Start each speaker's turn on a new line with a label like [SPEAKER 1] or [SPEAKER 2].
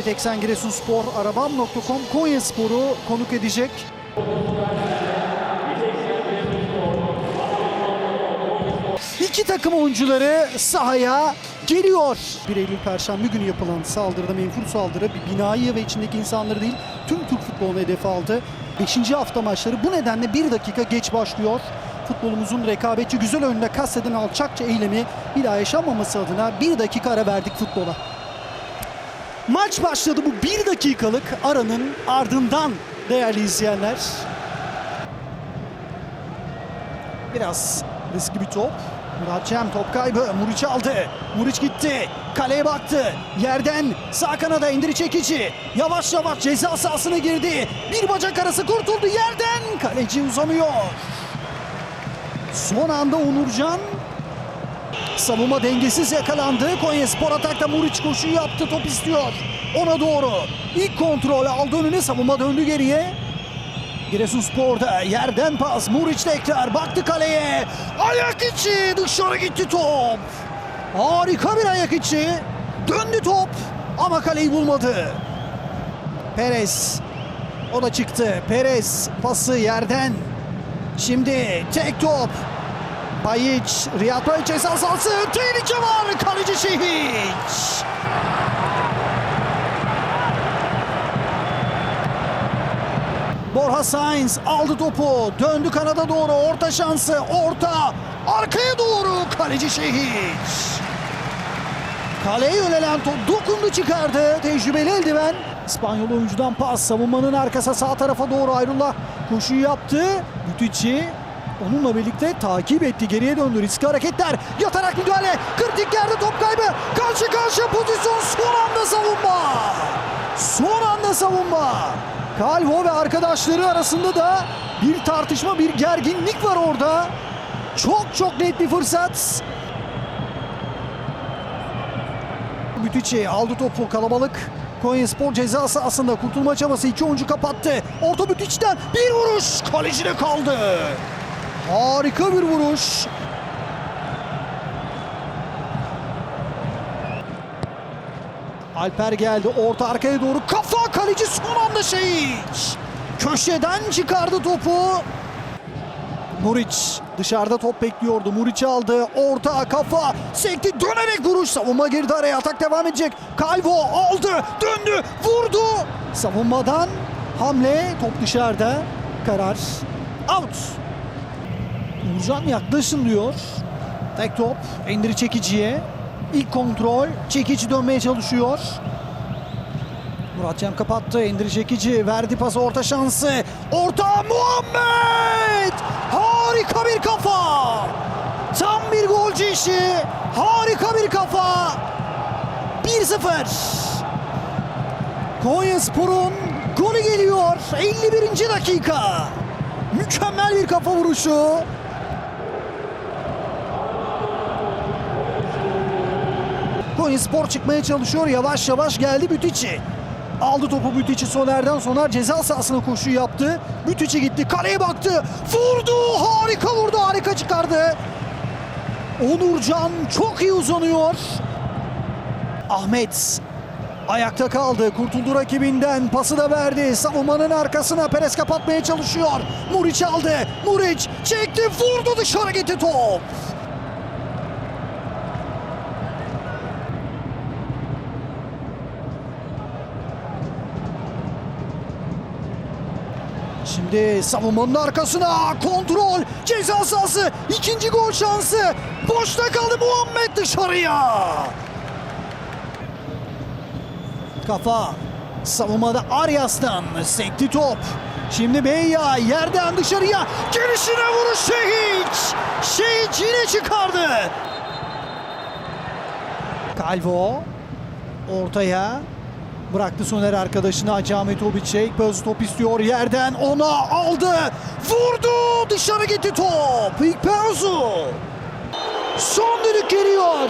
[SPEAKER 1] Biteksen Giresunspor, Arabam.com Konya Spor'u konuk edecek. İki takım oyuncuları sahaya geliyor. 1 Eylül Perşembe günü yapılan saldırıda menfur saldırı bir binayı ve içindeki insanları değil tüm Türk futbolunu hedef aldı. 5. hafta maçları bu nedenle bir dakika geç başlıyor. Futbolumuzun rekabetçi güzel önünde kasteden alçakça eylemi bir daha yaşanmaması adına bir dakika ara verdik futbola. Maç başladı bu bir dakikalık aranın ardından değerli izleyenler. Biraz riskli bir top. Murat Cem top kaybı. Muriç aldı. Muriç gitti. Kaleye baktı. Yerden sağ kanada indiri çekici. Yavaş yavaş ceza sahasına girdi. Bir bacak arası kurtuldu yerden. Kaleci uzamıyor. Son anda Onurcan Savunma dengesiz yakalandı. Konya Spor atakta Muriç koşu yaptı. Top istiyor. Ona doğru. İlk kontrol aldı önüne. Savunma döndü geriye. Giresunspor'da yerden pas. Muriç tekrar baktı kaleye. Ayak içi dışarı gitti top. Harika bir ayak içi. Döndü top ama kaleyi bulmadı. Perez. O da çıktı. Perez pası yerden. Şimdi tek top. Bayiç, Riyad Bayiç ceza sahası. Tehlike var. Kaleci Şehiç. Borja Sainz aldı topu. Döndü kanada doğru. Orta şansı. Orta. Arkaya doğru. Kaleci Şehiç. Kaleye yönelen top dokundu çıkardı. Tecrübeli eldiven. İspanyol oyuncudan pas. Savunmanın arkası sağ tarafa doğru Ayrullah koşuyu yaptı. Bütücü onunla birlikte takip etti. Geriye döndü. Riskli hareketler. Yatarak müdahale. Kritik yerde top kaybı. Karşı karşıya pozisyon. Son anda savunma. Son anda savunma. Calvo ve arkadaşları arasında da bir tartışma, bir gerginlik var orada. Çok çok net bir fırsat. Müthiçi aldı topu kalabalık. Konya Spor ceza sahasında kurtulma çabası iki oyuncu kapattı. Orta Müthiç'ten bir vuruş kalecide kaldı. Harika bir vuruş. Alper geldi orta arkaya doğru kafa kaleci son anda şey. Köşeden çıkardı topu. Muriç dışarıda top bekliyordu. Muriç aldı. Orta kafa sekti dönerek vuruş. Savunma girdi araya. Atak devam edecek. Calvo aldı. Döndü. Vurdu. Savunmadan hamle. Top dışarıda. Karar. Out. Uğurcan yaklaşın diyor. Tek top. Endiri çekiciye. İlk kontrol. Çekici dönmeye çalışıyor. Murat Cem kapattı. Endiri çekici. Verdi pası orta şansı. Orta Muhammed. Harika bir kafa. Tam bir golcü işi. Harika bir kafa. 1-0. Konya Spor'un golü geliyor. 51. dakika. Mükemmel bir kafa vuruşu. Konya Spor çıkmaya çalışıyor. Yavaş yavaş geldi Bütüçi. Aldı topu Bütüçi Soner'den Soner ceza sahasına koşu yaptı. Bütüçi gitti kaleye baktı. Vurdu harika vurdu harika çıkardı. Onurcan çok iyi uzanıyor. Ahmet ayakta kaldı. Kurtuldu rakibinden. Pası da verdi. Savunmanın arkasına Perez kapatmaya çalışıyor. Muriç aldı. Muriç çekti vurdu dışarı gitti top. Şimdi savunmanın arkasına kontrol ceza sahası ikinci gol şansı. Boşta kaldı Muhammed dışarıya. Kafa savunmada Aryas'tan sekti top. Şimdi Beyya yerden dışarıya gelişine vuruş Şehiç. Şehiç yine çıkardı. Calvo ortaya Bıraktı Soner arkadaşına Hacı Ahmet Obiçek. Böz top istiyor yerden. Ona aldı. Vurdu. Dışarı gitti top. İlk Perzu. Son düdük geliyor.